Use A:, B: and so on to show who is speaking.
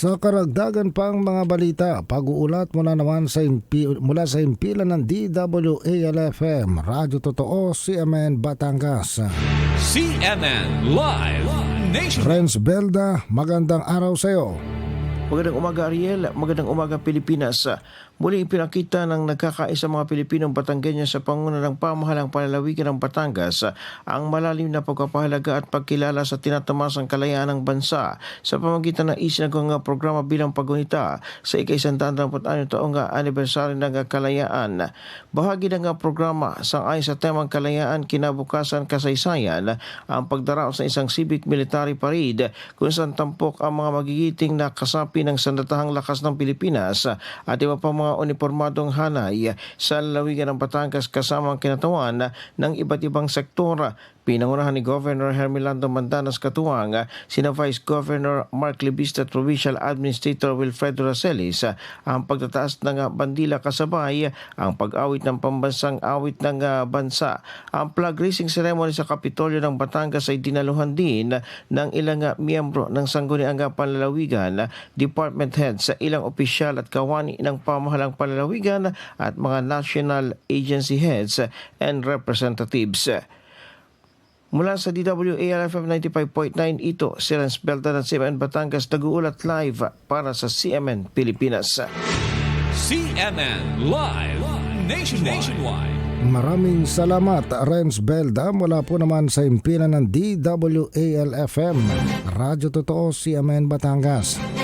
A: Sa karagdagan pang mga balita, pag-uulat mula naman sa impi, mula sa impilan ng DWALFM, Radyo Totoo, CMN Batangas.
B: CNN Live Nation.
A: Renz Belda, magandang araw sa iyo.
C: Magandang umaga Ariel, magandang umaga Pilipinas. Muli ipinakita ng nagkakaisa mga Pilipinong Batanggenya sa panguna ng pamahalang palalawigan ng Batangas ang malalim na pagpapahalaga at pagkilala sa tinatamasang kalayaan ng bansa sa pamagitan ng isinagawang programa bilang pagunita sa ika-126 taong anibersaryo ng kalayaan. Bahagi ng programa sa ayon sa temang kalayaan, kinabukasan, kasaysayan ang pagdaraos sa isang civic military parade kung saan tampok ang mga magigiting na kasapi ng sandatahang lakas ng Pilipinas at iba pang mga uniformadong hanay sa lalawigan ng Batangas kasama ang kinatawan ng iba't ibang sektor. Pinangunahan ni Governor Hermelando Mandanas Katuwang, sina Vice Governor Mark Libista at Provincial Administrator Wilfredo Racelis ang pagtataas ng bandila kasabay ang pag-awit ng pambansang awit ng ah, bansa. Ang flag raising ceremony sa Kapitolyo ng Batangas ay dinaluhan din ng ilang ah, miyembro ng Sangguniang Panlalawigan, department heads sa ilang opisyal at kawani ng pamahalang panlalawigan at mga national agency heads and representatives. Mula sa DWALFM 95.9 ito, si Renz Belta ng CMN Batangas nag-uulat live para sa CMN Pilipinas.
B: CNN Live Nation. Nationwide.
A: Maraming salamat, Renz Belda, mula po naman sa impilan ng DWALFM, Radyo Totoo, CMN Batangas.